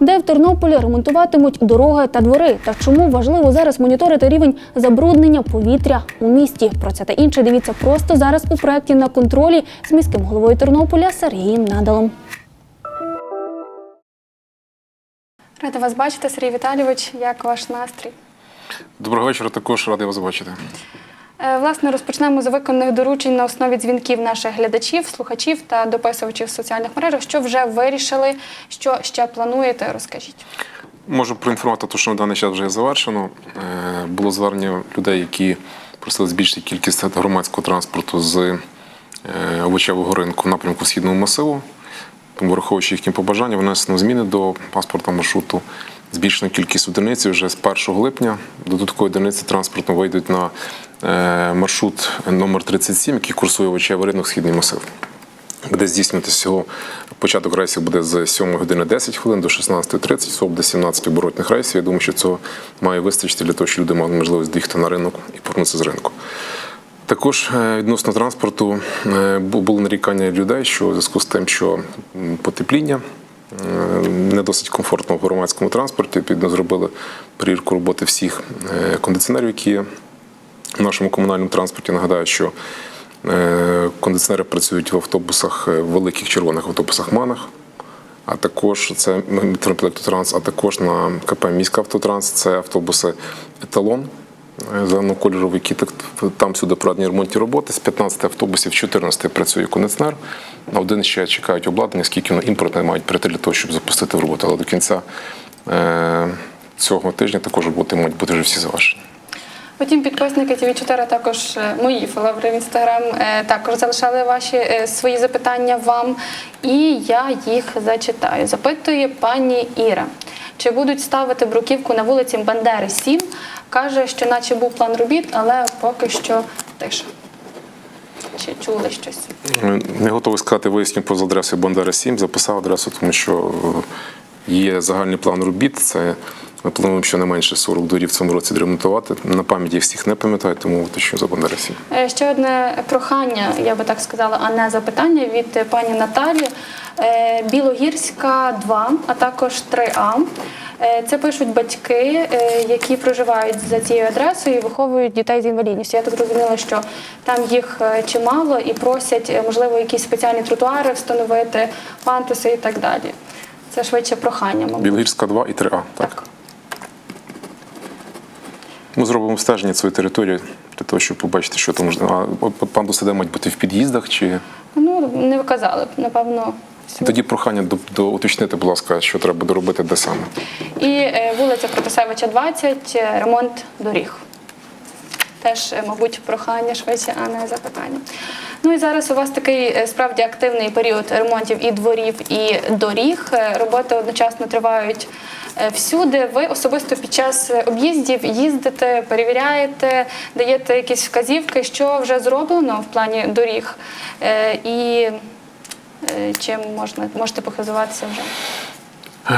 Де в Тернополі ремонтуватимуть дороги та двори? Та чому важливо зараз моніторити рівень забруднення повітря у місті? Про це та інше дивіться просто зараз у проєкті на контролі з міським головою Тернополя Сергієм Надалом. Рада вас бачити, Сергій Віталійович. Як ваш настрій? Доброго вечора, також радий вас бачити. Е, Власне, розпочнемо з виконаних доручень на основі дзвінків наших глядачів, слухачів та дописувачів в соціальних мережах. Що вже вирішили, що ще плануєте? Розкажіть. Можу проінформувати, те, що на даний час вже завершено. Е, Було звернення людей, які просили збільшити кількість громадського транспорту з е, овочевого ринку в напрямку східного масиву. Тому, враховуючи їхні побажання, внесено зміни до паспорта маршруту. Збільшена кількість одиниць вже з 1 липня. Додаткові одиниці транспорту вийдуть на е, маршрут номер 37, який курсує овочевий ринок східний масив. Буде здійснюватися всього початок рейсів буде з 7 години 10 хвилин до 16.30, всього буде 17 оборотних рейсів. Я думаю, що цього має вистачити для того, щоб люди мали можливість доїхати на ринок і повернутися з ринку. Також е, відносно транспорту е, було нарікання людей, що у зв'язку з тим, що потепління не досить комфортно в громадському транспорті. Відповідно, зробили перевірку роботи всіх е, кондиціонерів, які є в нашому комунальному транспорті. Нагадаю, що е, кондиціонери працюють в автобусах, е, в великих червоних автобусах МАНах. А також це Метрополітотранс, а також на КП Міська автотранс, це автобуси еталон е, зеленокольоровий, які так там сюди проведені ремонтні роботи. З 15 автобусів 14 працює кондиціонер, а один ще чекають обладнання, скільки воно імпортне мають прийти для того, щоб запустити в роботу. Але до кінця е, цього тижня також роботи мають бути вже всі завершені. Потім підписники tv 4 також е, мої фоловери в інстаграм е, також залишали ваші свої запитання вам, і я їх зачитаю. Запитує пані Іра. Чи будуть ставити бруківку на вулиці Бандери 7? Каже, що наче був план робіт, але поки що тиша. Чи чули щось? Не готовий сказати, виясню поза адресою Бандера 7, записав адресу, тому що е, є загальний план робіт. Це ми плануємо щонайменше 40 дворів в цьому році відремонтувати. На пам'яті всіх не пам'ятаю, тому уточню за Бандера 7. Е, Ще одне прохання, я би так сказала, а не запитання від пані Наталі. Е, Білогірська 2, а також 3А. Е, Це пишуть батьки, е, які проживають за цією адресою і виховують дітей з інвалідністю. Я так зрозуміла, що там їх чимало і просять, можливо, якісь спеціальні тротуари встановити, пантуси і так далі. Це швидше прохання, мабуть. Білогірська 2 і 3А. Так. Так. Ми зробимо стеження цієї території для того, щоб побачити, що там можна. А пандуси де мають бути в під'їздах чи Ну, не вказали б, напевно. Всю. тоді прохання до, до уточнити, будь ласка, що треба доробити, де саме. І е, вулиця Протасевича 20, е, ремонт доріг. Теж, е, мабуть, прохання швидше, а не запитання. Ну і зараз у вас такий е, справді активний період ремонтів і дворів, і доріг. Роботи одночасно тривають всюди. Ви особисто під час об'їздів їздите, перевіряєте, даєте якісь вказівки, що вже зроблено в плані доріг, і чим можна можете похизуватися вже.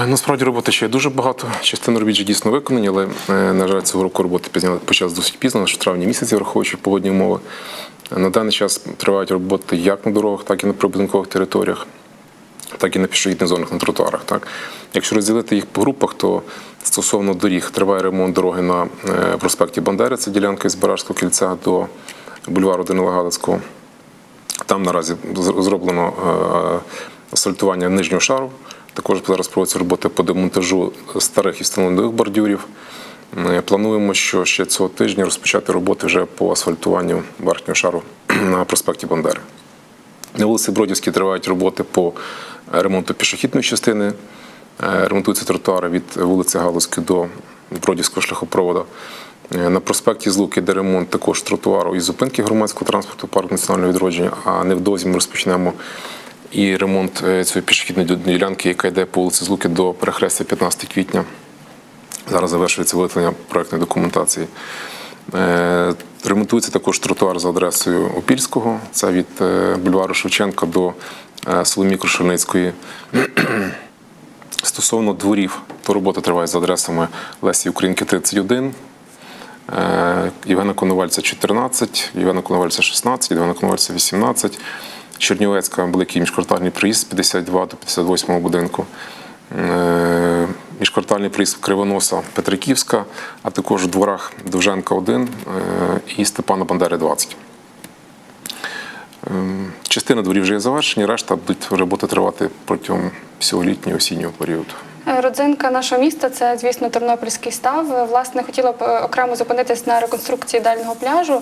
Е, Насправді роботи ще є дуже багато. Частина робіт вже дійсно виконані, але е, на жаль, цього року роботи пізня- почалися досить пізно, аж в травні місяці, враховуючи погодні умови. Е, На даний час тривають роботи як на дорогах, так і на прибудинкових територіях, так і на пішохідних зонах на тротуарах. Так. Якщо розділити їх по групах, то стосовно доріг триває ремонт дороги на е, проспекті Бандери, це ділянка із Барашського кільця до бульвару Данила Галицького. Там наразі зроблено е, асфальтування нижнього шару. Також зараз проводяться роботи по демонтажу старих і встановлених бордюрів. Е, Плануємо, що ще цього тижня розпочати роботи вже по асфальтуванню верхнього шару на проспекті Бандери. На вулиці Бродівській тривають роботи по ремонту пішохідної частини. Е, Ремонтуються тротуари від вулиці Галузької до Бродівського шляхопроводу. Е, На проспекті Злуки, де ремонт також тротуару і зупинки громадського транспорту парк національного відродження. А невдовзі ми розпочнемо і ремонт е, цієї пішохідної ділянки, яка йде по вулиці Злуки до перехрестя 15 квітня. Зараз завершується виготовлення проектної документації. Е, Ремонтується також тротуар за адресою Опільського. Це від бульвару Шевченка до Соломії Крушельницької. Стосовно дворів, то робота триває за адресами Лесі Українки 31, е, Євгена Коновальця 14, Євгена Коновальця 16, Євгена Коновальця 18, Чернівецька, великий міжквартальний приїзд з 52 до 58 будинку. е, міжквартальний приїзд Кривоноса Петриківська, а також у дворах Довженка 1 е, і Степана Бандери 20. Ем, Частина дворів вже є завершені, решта будуть роботи тривати протягом всього літнього осіннього періоду. Е, Родзинка нашого міста це, звісно, Тернопільський став. Е, Власне, хотіла б е, окремо зупинитись на реконструкції дальнього пляжу.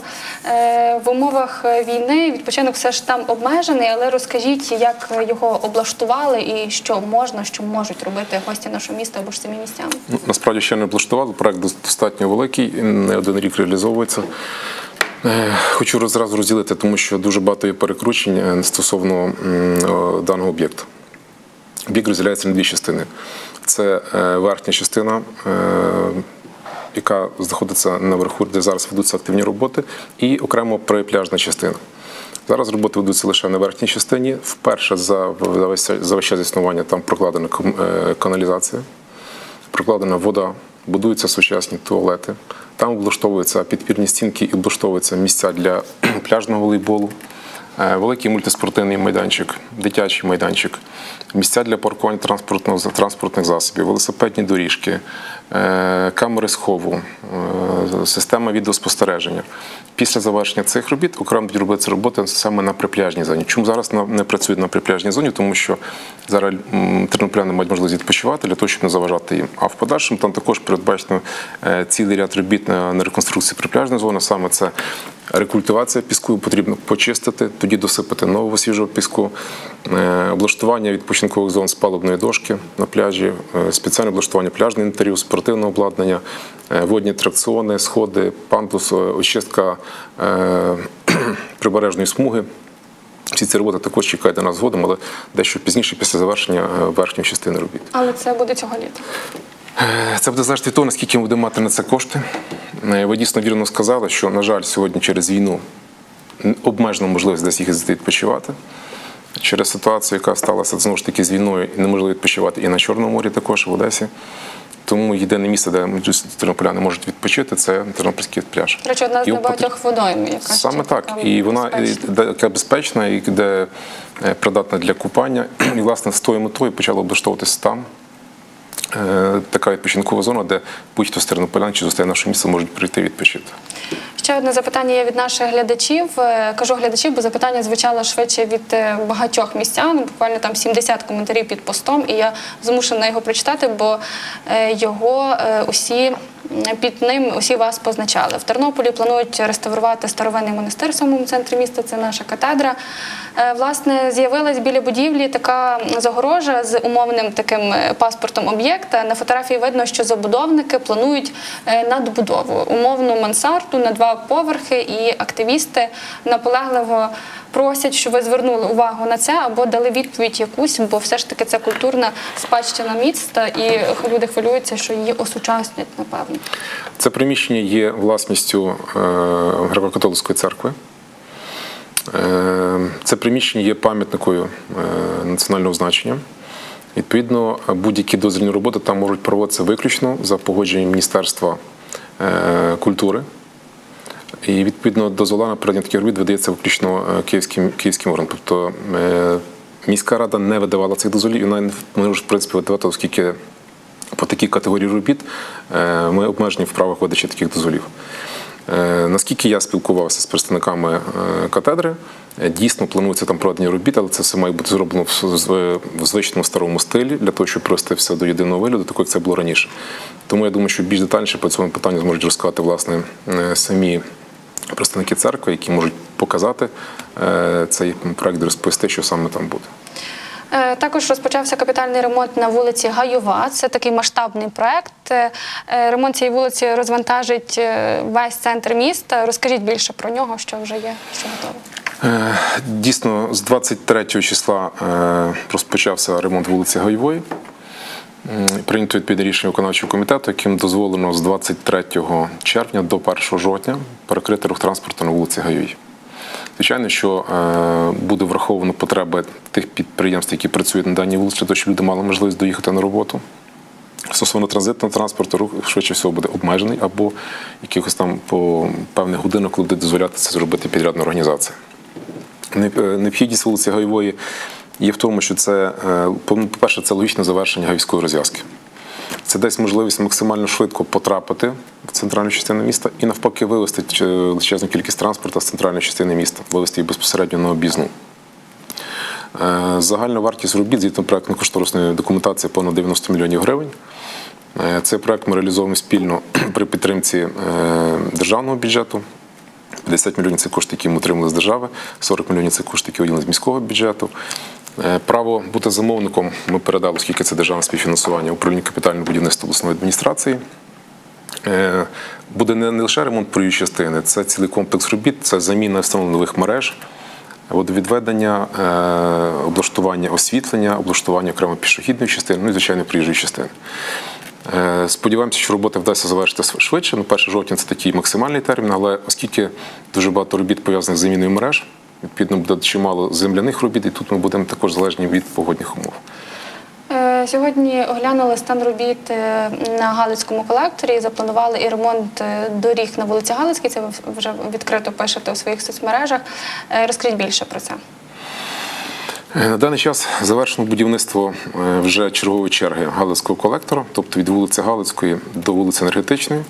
В умовах війни відпочинок все ж там обмежений, але розкажіть, як його облаштували і що можна, що можуть робити гості нашого міста або ж самі містяни. Ну, насправді ще не облаштували. Проект дос- достатньо великий, не один рік реалізовується. Хочу зразу розділити, тому що дуже багато є перекручень стосовно даного об'єкту. Об'єкт розділяється на дві частини. Це е, верхня частина, е, яка знаходиться наверху, де зараз ведуться активні роботи, і окремо припляжна частина. Зараз роботи ведуться лише на верхній частині. Вперше за, весь за весь час існування там прокладена е, каналізація прокладена вода, будуються сучасні туалети. Там облаштовуються підпірні стінки і облаштовуються місця для пляжного волейболу, великий мультиспортивний майданчик, дитячий майданчик, місця для паркування транспортних засобів, велосипедні доріжки, е, камери схову, е, система відеоспостереження. Після завершення цих робіт окремо будуть робитися роботи саме на припляжній зоні. Чому зараз не працюють на припляжній зоні? Тому що зараз м, тернопіляни мають можливість відпочивати для того, щоб не заважати їм. А в подальшому там також передбачено е, цілий ряд робіт на, реконструкцію припляжної зони. Саме це рекультивація піску потрібно почистити, тоді досипати нового свіжого піску, е, облаштування відпочинкових зон з палубної дошки на пляжі, е, спеціальне облаштування пляжного інтер'єру, спортивного обладнання, е, водні атракціони, сходи, пандус, е, очистка прибережної смуги. Всі ці роботи також чекають на нас згодом, але дещо пізніше після завершення верхньої частини робіт. Але це буде цього літа. Е, Це буде залежати від того, наскільки ми будемо мати на це кошти. Е, Ви дійсно вірно сказали, що, на жаль, сьогодні через війну обмежена можливість десь їздити відпочивати. Через ситуацію, яка сталася знову ж таки з війною, неможливо відпочивати і на Чорному морі, також в Одесі. Тому єдине місце, де тернополяни можуть відпочити, це Тернопільський пляж. Речі, одна з небагатьох водойм, яка Саме так. І вона безпечна. яка безпечна, і де е, придатна для купання. І, власне, з тою метою почала облаштовуватися там. Е, Така відпочинкова зона, де будь-хто з тернополян чи з наше місце, можуть прийти відпочити. Ще одне запитання є від наших глядачів. Е, Кажу глядачів, бо запитання звучало швидше від е, багатьох містян. Буквально там 70 коментарів під постом, і я змушена його прочитати, бо його усі під ним усі вас позначали. В Тернополі планують реставрувати старовинний монастир в самому центрі міста. Це наша катедра. Е, Власне, з'явилась біля будівлі така загорожа з умовним таким е, паспортом об'єкта. На фотографії видно, що забудовники планують е, надбудову, умовну мансарду на два поверхи, і активісти наполегливо просять, щоб ви звернули увагу на це або дали відповідь якусь, бо все ж таки це культурна спадщина міста, і люди хвилюються, що її осучаснять, напевно. Це приміщення є власністю е, Греко-католицької церкви. Е, Це приміщення є пам'ятникою е, національного значення. Відповідно, будь-які дозвільні роботи там можуть проводитися виключно за погодженням Міністерства культури. І відповідно дозвола на проведення таких робіт видається виключно е, київським, київським органом. Тобто е, міська рада не видавала цих дозволів, і вона не може в принципі видавати, оскільки по такій категорії робіт е, ми обмежені в правах видачі таких дозволів. Наскільки я спілкувався з представниками катедри, дійсно планується там проведення робіт, але це все має бути зроблено в звичному старому стилі для того, щоб привести все до єдиного вигляду, такого як це було раніше. Тому я думаю, що більш детальніше по цьому питанню зможуть розказати власне самі представники церкви, які можуть показати е, цей проект, розповісти, що саме там буде. Е, Також розпочався капітальний ремонт на вулиці Гайова. Це такий масштабний проект. Е, Ремонт цієї вулиці розвантажить весь центр міста. Розкажіть більше про нього, що вже є, що готово. Е, Дійсно, з 23 числа розпочався ремонт вулиці Гайвої. Прийнято відповідне рішення виконавчого комітету, яким дозволено з 23 червня до 1 жовтня перекрити рух транспорту на вулиці Гайовій. Звичайно, що е, буде враховано потреби тих підприємств, які працюють на даній вулиці, того, щоб люди мали можливість доїхати на роботу. Стосовно транзитного транспорту, рух швидше всього буде обмежений або якихось там по певних годинах, коли буде дозволяти це зробити підрядна організація. Е, Необхідність вулиці Гайвої є в тому, що це, е, по-перше, це логічне завершення військової розв'язки. Це дасть можливість максимально швидко потрапити в центральну частину міста і навпаки вивести величезну кількість транспорту з центральної частини міста, вивести їх безпосередньо на об'їзну. Е, Загальна вартість робіт згідно проектно-кошторисної документації понад 90 мільйонів гривень. Е, Цей проект ми реалізовуємо спільно при підтримці е, державного бюджету. 50 мільйонів це кошти, які ми отримали з держави, 40 мільйонів це кошти, які виділені з міського бюджету. Е, Право бути замовником ми передали, оскільки це державне співфінансування управління капітального будівництва обласної адміністрації. Е, Буде не лише ремонт проїжджої частини, це цілий комплекс робіт, це заміна встановлення нових мереж, водовідведення, е, облаштування освітлення, облаштування окремо пішохідної частини, ну і звичайно проїжджої частини. Сподіваємося, що роботи вдасться завершити швидше. Ну, 1 жовтня це такий максимальний термін, але оскільки дуже багато робіт пов'язаних з заміною мереж, відповідно буде чимало земляних робіт, і тут ми будемо також залежні від погодних умов. Е, Сьогодні оглянули стан робіт е, на Галицькому колекторі. Запланували і ремонт е, доріг на вулиці Галицькій. Це ви вже відкрито пишете у своїх соцмережах. Е, більше про це. На даний час завершено будівництво вже чергової черги Галицького колектора, тобто від вулиці Галицької до вулиці Енергетичної.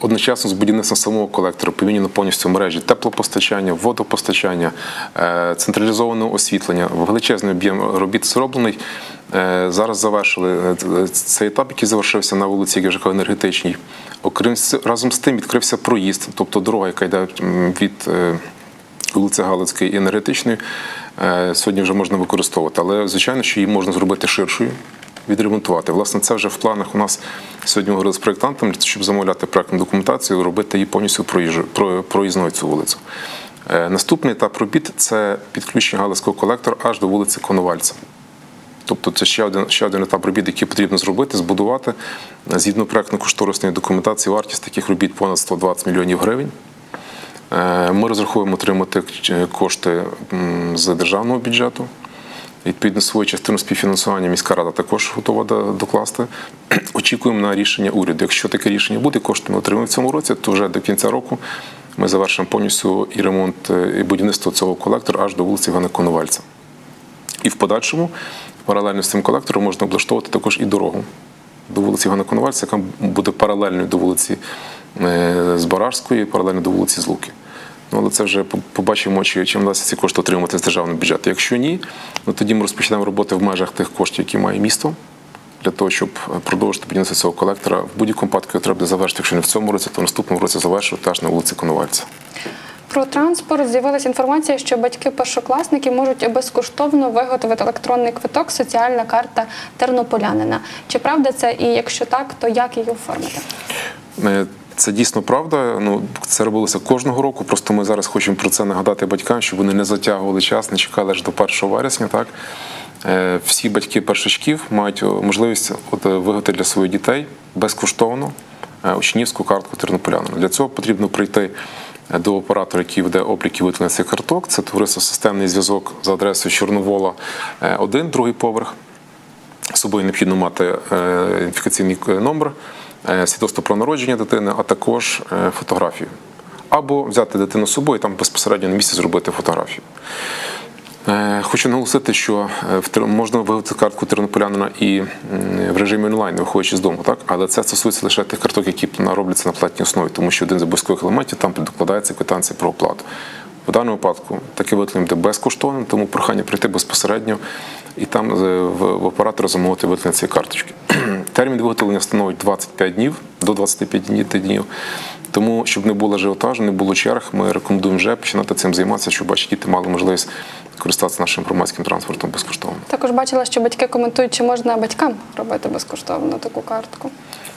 Одночасно з будівництвом самого колектора поміняно повністю мережі теплопостачання, водопостачання, е, централізованого освітлення. Величезний об'єм робіт зроблений. Е, Зараз завершили е, цей етап, який завершився на вулиці ГЖК енергетичній. Окрім разом з тим відкрився проїзд, тобто дорога, яка йде від вулиці Галицької і енергетичної сьогодні вже можна використовувати. Але звичайно, що її можна зробити ширшою, відремонтувати. Власне, це вже в планах у нас сьогодні говорили з проєктантом, щоб замовляти проєктну документацію, робити її повністю проїзною цю вулицю. Е, Наступний етап робіт це підключення Галицького колектора аж до вулиці Коновальця. Тобто це ще один, ще один етап робіт, який потрібно зробити, збудувати. Згідно проєктно-кошторисної документації, вартість таких робіт понад 120 мільйонів гривень. Е, Ми розраховуємо отримати е, кошти з державного бюджету. Відповідно, свою частину співфінансування міська рада також готова докласти. Очікуємо на рішення уряду. Якщо таке рішення буде, кошти ми отримаємо в цьому році, то вже до кінця року ми завершимо повністю і ремонт, е, і будівництво цього колектора аж до вулиці Івана Коновальця. І в подальшому, паралельно з цим колектором, можна облаштовувати також і дорогу до вулиці Івана Коновальця, яка буде паралельною до вулиці е, Збаражської, паралельно до вулиці Злуки. Ну, але це вже побачимо, чи чим вдасться ці кошти отримати з державного бюджету. Якщо ні, ну тоді ми розпочнемо роботи в межах тих коштів, які має місто, для того, щоб е, продовжити будівництво цього колектора. В будь-якому випадку треба буде завершити, якщо не в цьому році, то в наступному році завершувати аж на вулиці Коновальця. Про транспорт з'явилася інформація, що батьки першокласників можуть безкоштовно виготовити електронний квиток соціальна карта тернополянина. Чи правда це? І якщо так, то як її оформити? Е, Це дійсно правда. Ну це робилося кожного року. Просто ми зараз хочемо про це нагадати батькам, щоб вони не затягували час, не чекали аж до 1 вересня. Так Е, всі батьки першачків мають можливість от, е, виготовити для своїх дітей безкоштовно е, учнівську картку тернополянина. Для цього потрібно прийти е, до оператора, який веде облік і виготовлення цих карток. Це товариство системний зв'язок за адресою Чорновола 1, другий поверх. Собою необхідно мати е, ідентифікаційний номер, е, свідоцтво про народження дитини, а також е, фотографію. Або взяти дитину з собою і там безпосередньо на місці зробити фотографію. Е, Хочу наголосити, що е, можна виготовити картку тернополянина і в режимі онлайн, виходячи з дому, так? але це стосується лише тих карток, які робляться на платній основі, тому що один з обов'язкових елементів там докладається квитанція про оплату. В даному випадку таке буде безкоштовним, тому прохання прийти безпосередньо і там е, в, оператора замовити виготовлення цієї карточки. Термін виготовлення становить 25 днів до 25 днів- днів. Тому, щоб не було ажіотажу, не було черг, ми рекомендуємо вже починати цим займатися, щоб ваші діти мали можливість користатися нашим громадським транспортом безкоштовно. Також бачила, що батьки коментують, чи можна батькам робити безкоштовно таку картку.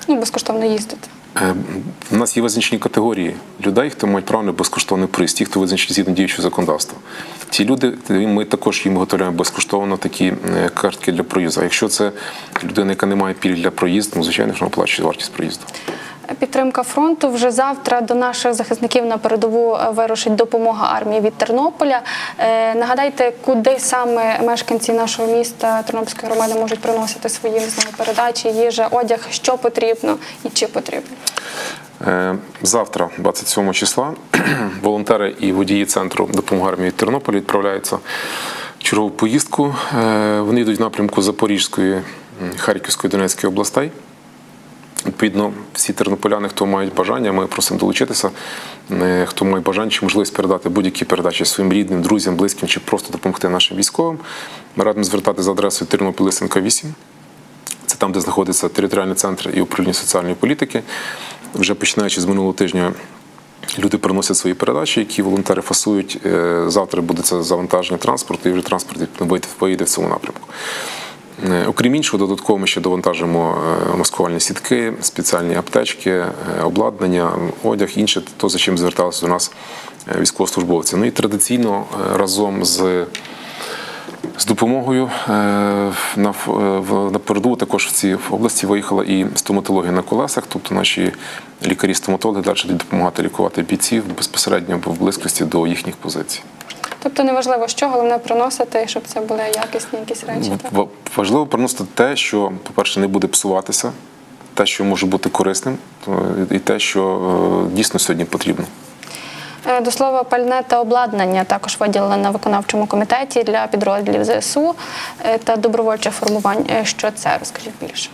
Ну, безкоштовно їздити. Е, У нас є визначені категорії людей, хто мають право на безкоштовний приз, ті, хто визначені згідно діючого законодавства. Ці люди, ми також їм виготовляємо безкоштовно такі е, картки для проїзду. А якщо це людина, яка не має пільг для проїзду, ну, звичайно, що вона оплачує вартість проїзду. Підтримка фронту вже завтра до наших захисників на передову е, вирушить допомога армії від Тернополя. Е, нагадайте, куди саме мешканці нашого міста Тернопільської громади можуть приносити свої знаю, передачі, їжа, одяг, що потрібно і чи потрібно. Е, Завтра, 27 числа, волонтери і водії центру допомоги армії Тернополя відправляються чергову поїздку. Вони йдуть в напрямку Запорізької, Харківської, Донецької областей. Відповідно, всі тернополяни, хто мають бажання, ми просимо долучитися. Е, Хто має бажання чи можливість передати будь-які передачі своїм рідним, друзям, близьким чи просто допомогти нашим військовим. Ми радимо звертати за адресою Тернопіль Лисенка 8. Це там, де знаходиться територіальний центр і управління соціальної політики. Вже починаючи з минулого тижня. Люди приносять свої передачі, які волонтери фасують. Е, Завтра буде це завантаження транспорту, і вже транспорт вийде- в цьому напрямку. Е, Окрім іншого, додатково ми ще довантажимо е, маскувальні сітки, спеціальні аптечки, е, обладнання, одяг, інше, то за чим зверталися до нас військовослужбовці. Ну і традиційно разом з з допомогою на передову також в цій області виїхала і стоматологія на колесах, тобто наші лікарі-стоматологи далі допомагати лікувати бійців безпосередньо в близькості до їхніх позицій. Тобто неважливо, що головне приносити, щоб це були якісні якісь речі. Так? Важливо приносити те, що, по-перше, не буде псуватися, те, що може бути корисним, і те, що е, дійсно сьогодні потрібно. Е, До слова, пальне та обладнання також виділено на виконавчому комітеті для підрозділів ЗСУ е, та добровольче формування. Е, Що це? Розкажіть більше.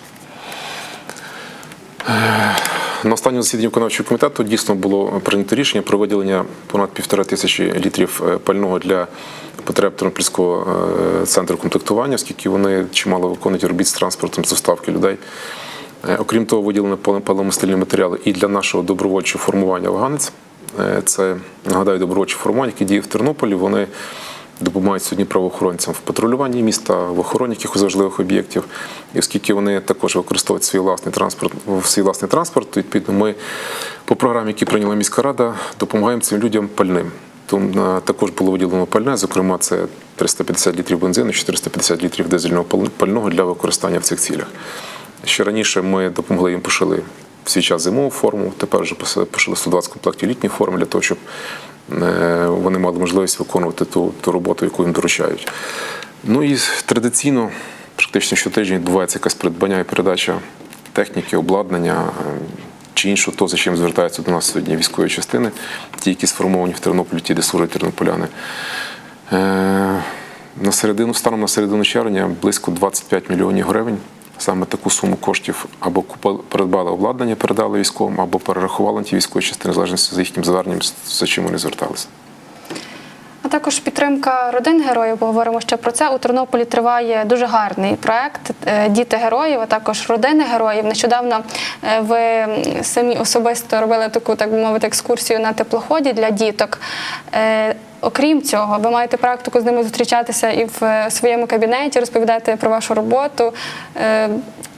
На останньому засіданні виконавчого комітету дійсно було прийнято рішення про виділення понад півтора тисячі літрів е, пального для потреб Тернопільського е, центру комплектування, оскільки вони чимало виконують робіт з транспортом з доставки людей. Е, Окрім того, виділені пали- паливомастильні матеріали і для нашого добровольчого формування «Афганець». Це нагадаю добровольче формування, яке діє в Тернополі. Вони допомагають сьогодні правоохоронцям в патрулюванні міста, в охороні якихось важливих об'єктів. І оскільки вони також використовують свій власний транспорт, свій власний транспорт, то відповідно ми по програмі, які прийняла міська рада, допомагаємо цим людям пальним. Тому е, також було виділено пальне, зокрема, це 350 літрів бензину, 450 літрів дизельного пального для використання в цих цілях. Ще раніше ми допомогли їм пошили в свій час зимову форму, тепер вже пошили 120 комплектів літньої форми для того, щоб вони мали можливість виконувати ту, ту роботу, яку їм доручають. Ну і традиційно, практично щотижня відбувається якась придбання і передача техніки, обладнання е, чи іншого, то, за чим звертаються до нас сьогодні військові частини, ті, які сформовані в Тернополі, ті, де служать тернополяни. Е, На середину, станом на середину червня близько 25 мільйонів гривень. Саме таку суму коштів або придбали обладнання, передали військовим, або перерахували на ті військові частини, в залежності за їхнім зверненням, за чим вони зверталися. Також підтримка родин героїв. Поговоримо ще про це. У Тернополі триває дуже гарний проект е, Діти героїв, а також родини героїв. Нещодавно е, ви самі особисто робили таку, так би мовити, екскурсію на теплоході для діток. Е, Окрім цього, ви маєте практику з ними зустрічатися і в своєму кабінеті, розповідати про вашу роботу.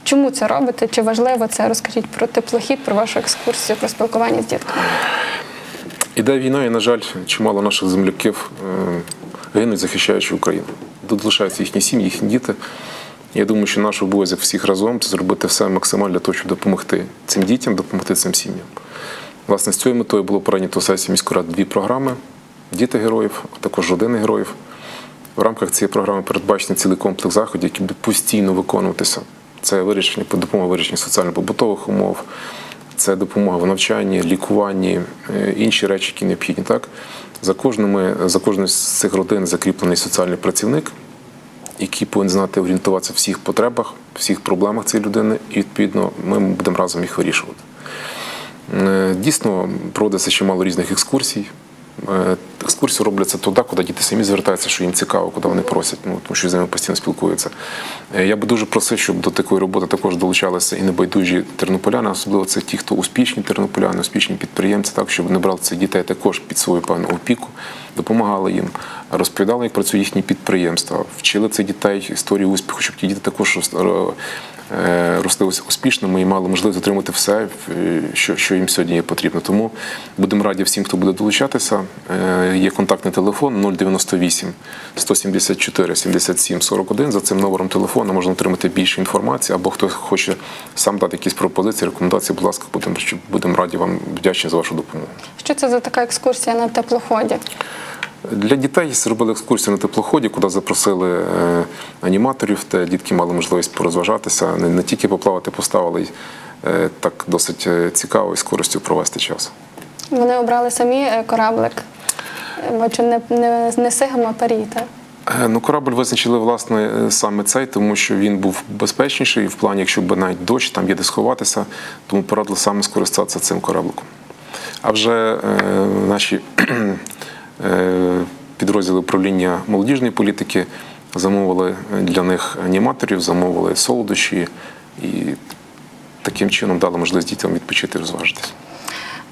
Чому це робите? Чи важливо це? Розкажіть про теплохід, про вашу екскурсію, про спілкування з дітками. Іде війна, і, на жаль, чимало наших земляків е, гинуть, захищаючи Україну. Тут лишаються їхні сім'ї, їхні діти. Я думаю, що наш обов'язок всіх разом це зробити все максимально для того, щоб допомогти цим дітям, допомогти цим сім'ям. Власне, з цією метою було прийнято сесії міської ради дві програми: діти героїв, а також родини героїв. В рамках цієї програми передбачений цілий комплекс заходів, які будуть постійно виконуватися. Це вирішення допомога вирішення соціально-побутових умов, це допомога в навчанні, лікуванні, е, інші речі, які необхідні. Так? За, кожними, за кожною з цих родин закріплений соціальний працівник, який повинен знати орієнтуватися в всіх потребах, всіх проблемах цієї людини, і відповідно ми будемо разом їх вирішувати. Е, Дійсно, проводиться чимало різних екскурсій. Е, Екскурсії робляться туди, куди діти самі звертаються, що їм цікаво, куди вони просять, ну, тому що з ними постійно спілкуються. Е, Я би дуже просив, щоб до такої роботи також долучалися і небайдужі тернополяни, особливо це ті, хто успішні тернополяни, успішні підприємці, так, щоб вони брали цих дітей також під свою певну опіку, допомагали їм, розповідали, як працює їхні підприємства, вчили цих дітей історії успіху, щоб ті діти також е, росли успішними і мали можливість отримати все, е, що, що їм сьогодні є потрібно. Тому будемо раді всім, хто буде долучатися. Е, Є контактний телефон 098 174 77 41. За цим номером телефону можна отримати більше інформації, або хто хоче сам дати якісь пропозиції, рекомендації, будь ласка, будемо будемо раді вам вдячні за вашу допомогу. Що це за така екскурсія на теплоході? Для дітей зробили екскурсію на теплоході, куди запросили е, аніматорів, де дітки мали можливість порозважатися, не, тільки поплавати, поставили е, так досить е, цікаво і з користю провести час. Вони обрали самі кораблик. Бачу, не, не, не сигма, парі, так? Ну, корабль визначили власне саме цей, тому що він був безпечніший в плані, якщо б навіть дощ, там є де сховатися, тому порадили саме скористатися цим корабликом. А вже е, наші підрозділи управління молодіжної політики замовили для них аніматорів, замовили солодощі і таким чином дали можливість дітям відпочити і розважитись.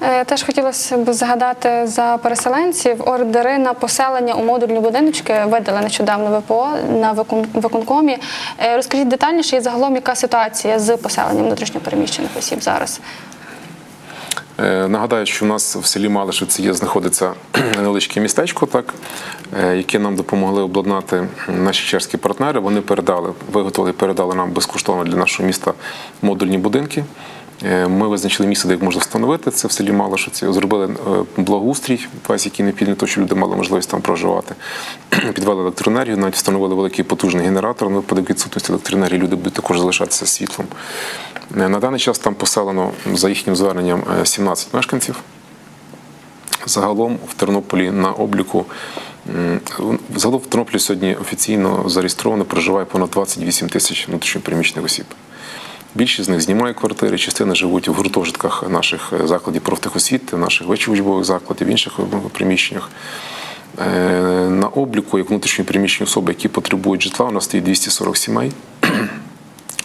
Е, Теж хотілося б згадати за переселенців. Ордери на поселення у модульні будиночки видали нещодавно ВПО на виконкомі. Е, Розкажіть детальніше і загалом, яка ситуація з поселенням внутрішньопереміщених осіб зараз? Е, Нагадаю, що у нас в селі Малишиці є знаходиться невеличке містечко, так, е, яке нам допомогли обладнати наші чешські партнери. Вони передали, виготовили і передали нам безкоштовно для нашого міста модульні будинки. Е, Ми визначили місце, де їх можна встановити. Це в селі Малишиці. Зробили благоустрій, весь який необхідний, то що люди мали можливість там проживати. Підвели електроенергію, навіть встановили великий потужний генератор. На випадок відсутності електроенергії люди будуть також залишатися світлом. Е, На даний час там поселено за їхнім зверненням е, 17 мешканців. Загалом в Тернополі на обліку загалом в Тернополі сьогодні офіційно зареєстровано проживає понад 28 тисяч внутрішньопереміщених осіб. Більшість з них знімає квартири, частина живуть в гуртожитках наших е, закладів профтехосвіти, наших вищих учбових закладів, інших е, приміщеннях. Е, На обліку як внутрішньопереміщені особи, які потребують житла, у нас стоїть 240 сімей.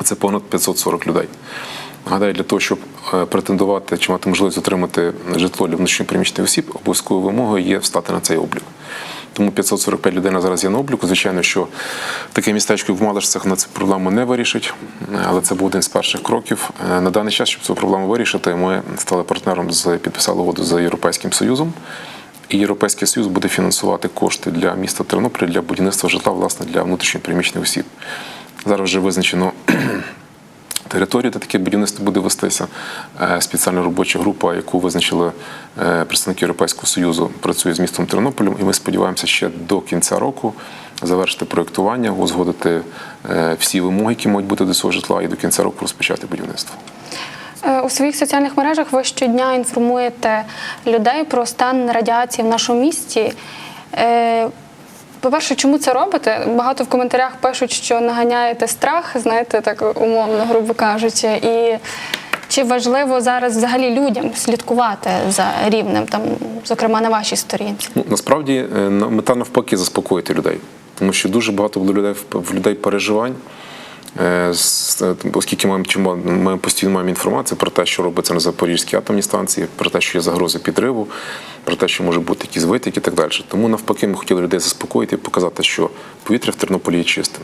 Це понад 540 людей. Нагадаю, для того, щоб е, претендувати чи мати можливість отримати житло для внутрішньопереміщених осіб, обов'язковою вимогою є встати на цей облік. Тому 545 людей на зараз є на обліку. Звичайно, що таке містечко в Малишцях на цю проблему не вирішить, але це був один з перших кроків. Е, На даний час, щоб цю проблему вирішити, ми стали партнером з підписали угоду з Європейським Союзом. І Європейський Союз буде фінансувати кошти для міста Тернополя для будівництва житла власне для внутрішньопереміщених осіб. Зараз вже визначено територію, де таке будівництво буде вестися. Е, Спеціальна робоча група, яку визначили е, представники Європейського Союзу, працює з містом Тернополем, і ми сподіваємося ще до кінця року завершити проєктування, узгодити е, всі вимоги, які мають бути до цього житла, і до кінця року розпочати будівництво. У своїх соціальних мережах ви щодня інформуєте людей про стан радіації в нашому місті. По-перше, чому це робите? Багато в коментарях пишуть, що наганяєте страх, знаєте, так умовно, грубо кажучи. І чи важливо зараз взагалі людям слідкувати за рівнем, там, зокрема на вашій сторінці? Ну, насправді е, мета навпаки заспокоїти людей, тому що дуже багато було людей в людей переживань. Е, Оскільки ми, ми постійно маємо інформацію про те, що робиться на Запорізькій атомній станції, про те, що є загрози підриву, про те, що може бути якісь витік і так далі. Тому навпаки, ми хотіли людей заспокоїти і показати, що повітря в Тернополі є чистим.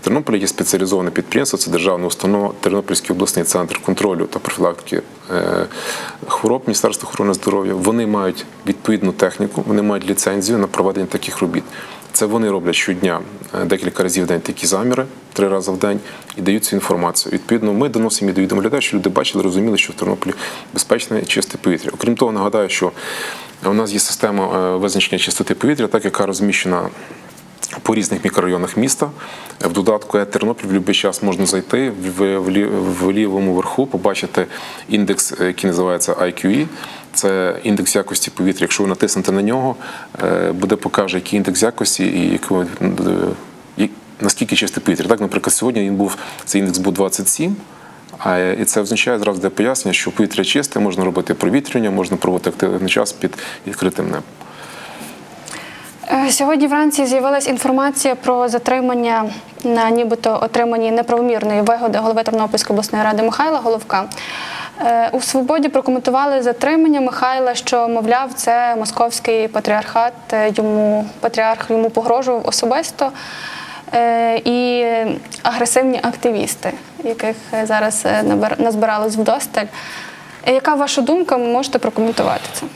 В Тернополі є спеціалізоване підприємство, це державна установа Тернопільський обласний центр контролю та профілактики е, хвороб Міністерства охорони здоров'я. Вони мають відповідну техніку, вони мають ліцензію на проведення таких робіт. Це вони роблять щодня е, декілька разів в день такі заміри, три рази в день, і дають цю інформацію. Відповідно, ми доносимо і до людей, що люди бачили, розуміли, що в Тернополі безпечне і чисте повітря. Окрім того, нагадаю, що у нас є система е, визначення чистоти повітря, так яка розміщена по різних мікрорайонах міста. В додатку «Е Тернопіль в будь-який час можна зайти в, в, лі- в лівому верху, побачити індекс, е, який називається IQE. Це індекс якості повітря. Якщо ви натиснете на нього, е, буде покаже, який індекс якості і яку, е, наскільки чисте повітря. Так, наприклад, сьогодні він був цей індекс був 27. А, е, І це означає зразу де пояснення, що повітря чисте, можна робити провітрювання, можна проводити активний час під відкритим небом. Е, Сьогодні вранці з'явилася інформація про затримання на нібито отриманні неправомірної вигоди голови Тернопільської обласної ради Михайла Головка. Е, У свободі прокоментували затримання Михайла, що мовляв, це московський патріархат. е, Йому патріарх йому погрожував особисто. І агресивні активісти, яких зараз назбиралось вдосталь. Яка ваша думка? Можете прокоментувати це?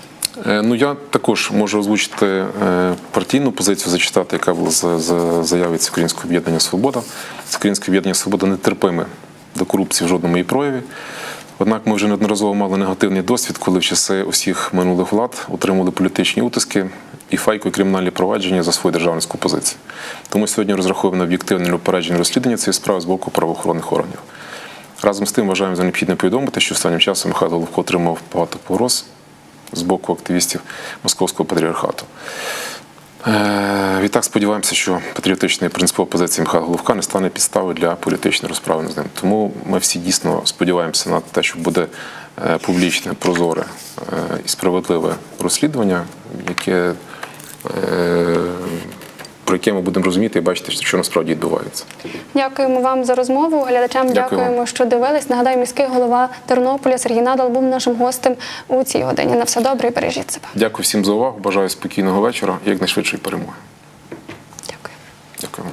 Е, Ну, я також можу озвучити е, партійну позицію, зачитати, яка була з, з заяви Українського об'єднання Свобода. Українське об'єднання Свобода нетерпиме до корупції в жодному її прояві. Однак ми вже неодноразово мали негативний досвід, коли в часи усіх минулих влад отримали політичні утиски і фейкові кримінальні провадження за свою державницьку позицію. Тому сьогодні розраховуємо на об'єктивне неупереджене розслідування цієї справи з боку правоохоронних органів. Разом з тим вважаємо за необхідне повідомити, що останнім часом Михайло Головко отримав багато погроз з боку активістів Московського патріархату. Е, Відтак сподіваємося, що патріотична і принципова позиція Михайла Головка не стане підставою для політичної розправи з ним. Тому ми всі дійсно сподіваємося на те, що буде е, публічне, прозоре е, і справедливе розслідування, яке, про яке ми будемо розуміти і бачити, що насправді відбувається. Дякуємо вам за розмову. Глядачам дякуємо, дякуємо, що дивились. Нагадаю, міський голова Тернополя Сергій Надал був нашим гостем у цій годині. На все добре і бережіть себе. Дякую всім за увагу. Бажаю спокійного вечора і якнайшвидшої перемоги. Дякую. Дякую.